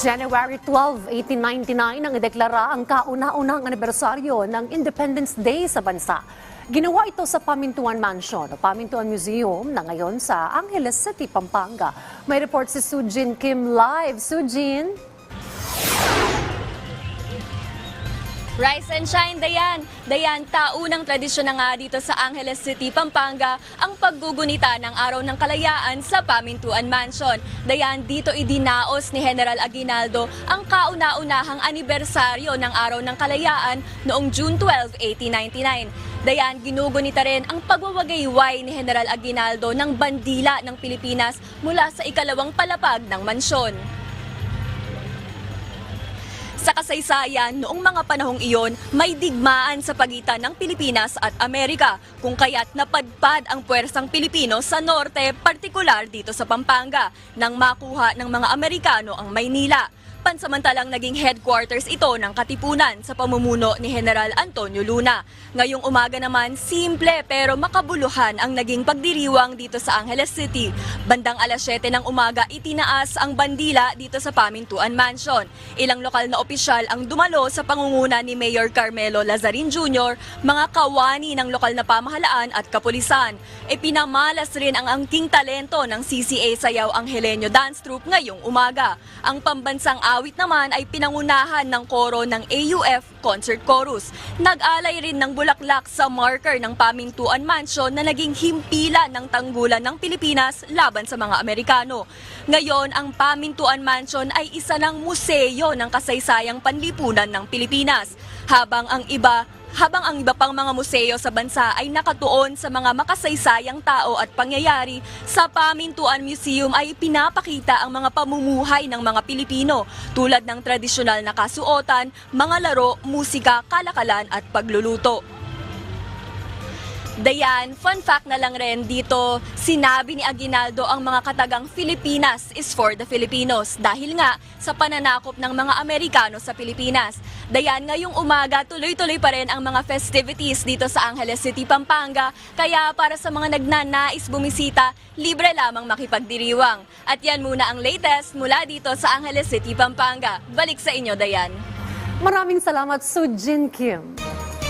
January 12, 1899 ang ideklara ang kauna-unahang anibersaryo ng Independence Day sa bansa. Ginawa ito sa Pamintuan Mansion o Pamintuan Museum na ngayon sa Angeles City, Pampanga. May report si Sujin Kim live. Sujin? Rise and shine, Dayan! Dayan, taunang tradisyon na nga dito sa Angeles City, Pampanga, ang paggugunita ng Araw ng Kalayaan sa Pamintuan Mansion. Dayan, dito idinaos ni General Aguinaldo ang kauna-unahang anibersaryo ng Araw ng Kalayaan noong June 12, 1899. Dayan, ginugunita rin ang pagwawagayway ni General Aguinaldo ng bandila ng Pilipinas mula sa ikalawang palapag ng mansyon. Sa kasaysayan, noong mga panahong iyon, may digmaan sa pagitan ng Pilipinas at Amerika, kung kaya't napadpad ang puwersang Pilipino sa norte, partikular dito sa Pampanga, nang makuha ng mga Amerikano ang Maynila. Pansamantalang naging headquarters ito ng Katipunan sa pamumuno ni General Antonio Luna. Ngayong umaga naman, simple pero makabuluhan ang naging pagdiriwang dito sa Angeles City. Bandang alas 7 ng umaga, itinaas ang bandila dito sa Pamintuan Mansion. Ilang lokal na opisyal ang dumalo sa pangunguna ni Mayor Carmelo Lazarin Jr., mga kawani ng lokal na pamahalaan at kapulisan. Ipinamalas rin ang angking talento ng CCA Sayaw Angelenyo Dance Troupe ngayong umaga. Ang pambansang awit naman ay pinangunahan ng koro ng AUF Concert Chorus. Nag-alay rin ng bulaklak sa marker ng Pamintuan Mansion na naging himpilan ng tanggulan ng Pilipinas laban sa mga Amerikano. Ngayon, ang Pamintuan Mansion ay isa ng museo ng kasaysayang panlipunan ng Pilipinas. Habang ang iba habang ang iba pang mga museo sa bansa ay nakatuon sa mga makasaysayang tao at pangyayari, sa Pamintuan Museum ay pinapakita ang mga pamumuhay ng mga Pilipino tulad ng tradisyonal na kasuotan, mga laro, musika, kalakalan at pagluluto. Dayan, fun fact na lang rin dito, sinabi ni Aguinaldo ang mga katagang Filipinas is for the Filipinos dahil nga sa pananakop ng mga Amerikano sa Pilipinas. Dayan, ngayong umaga, tuloy-tuloy pa rin ang mga festivities dito sa Angeles City, Pampanga. Kaya para sa mga nagnanais bumisita, libre lamang makipagdiriwang. At yan muna ang latest mula dito sa Angeles City, Pampanga. Balik sa inyo, Dayan. Maraming salamat, Sujin Kim.